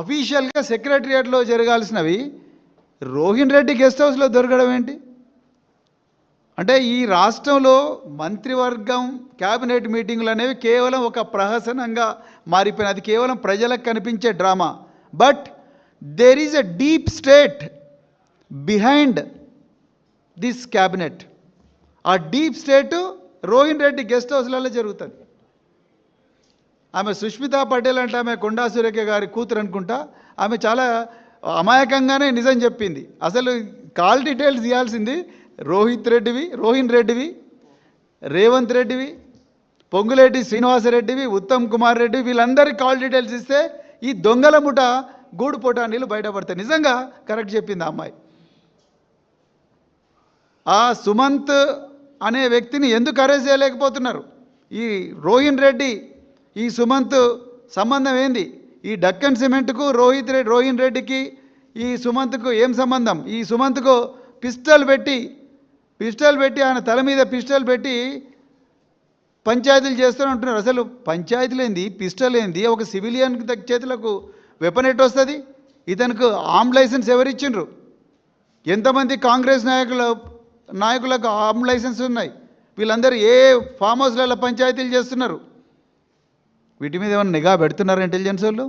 అఫీషియల్గా సెక్రటరియట్లో జరగాల్సినవి రోహిన్ రెడ్డి గెస్ట్ హౌస్లో దొరకడం ఏంటి? అంటే ఈ రాష్ట్రంలో మంత్రివర్గం క్యాబినెట్ మీటింగ్లు అనేవి కేవలం ఒక ప్రహసనంగా మారిపోయిన అది కేవలం ప్రజలకు కనిపించే drama. But there is a deep state behind this cabinet. ఆ deep state Rohin Reddy guest హౌస్లలో జరుగుతుంది. ఆమె సుష్మితా పటేల్ అంటే ఆమె కొండా సురేఖ గారి కూతురు అనుకుంటా. ఆమె చాలా అమాయకంగానే నిజం చెప్పింది. అసలు కాల్ డీటెయిల్స్ ఇవ్వాల్సింది రోహిత్ రెడ్డివి రోహిన్ రెడ్డివి రేవంత్ రెడ్డివి పొంగులేటి శ్రీనివాసరెడ్డివి ఉత్తమ్ కుమార్ రెడ్డి వీళ్ళందరి కాల్ డీటెయిల్స్ ఇస్తే ఈ దొంగల ముఠ గూడు పొటానీలు బయటపడతాయి. నిజంగా కరెక్ట్ చెప్పింది ఆ అమ్మాయి. ఆ సుమంత్ అనే వ్యక్తిని ఎందుకు అరెస్ట్ చేయలేకపోతున్నారు? ఈ రోహిన్ రెడ్డి ఈ సుమంత్ సంబంధం ఏంది? ఈ డక్కన్ సిమెంట్కు రోహిత్ రెడ్డి రోహిన్ రెడ్డికి ఈ సుమంత్కు ఏం సంబంధం? ఈ సుమంత్కు పిస్టల్ పెట్టి పిస్టల్ పెట్టి ఆయన తల మీద పిస్టల్ పెట్టి పంచాయతీలు చేస్తూనే ఉంటున్నారు అసలు పంచాయతీలు ఏంది? పిస్టల్ ఏంది? ఒక సివిలియన్ చేతులకు వెపన్ ఎట్ వస్తుంది? ఇతనికి ఆర్మ్ లైసెన్స్ ఎవరిచ్చిండ్రు ఎంతమంది కాంగ్రెస్ నాయకుల నాయకులకు ఆర్మ్ లైసెన్స్ ఉన్నాయి? వీళ్ళందరూ ఏ ఫామ్ హౌస్లలో పంచాయతీలు చేస్తున్నారు? వీటి మీద ఏమైనా నిఘా పెడుతున్నారు ఇంటెలిజెన్స్ వాళ్ళు?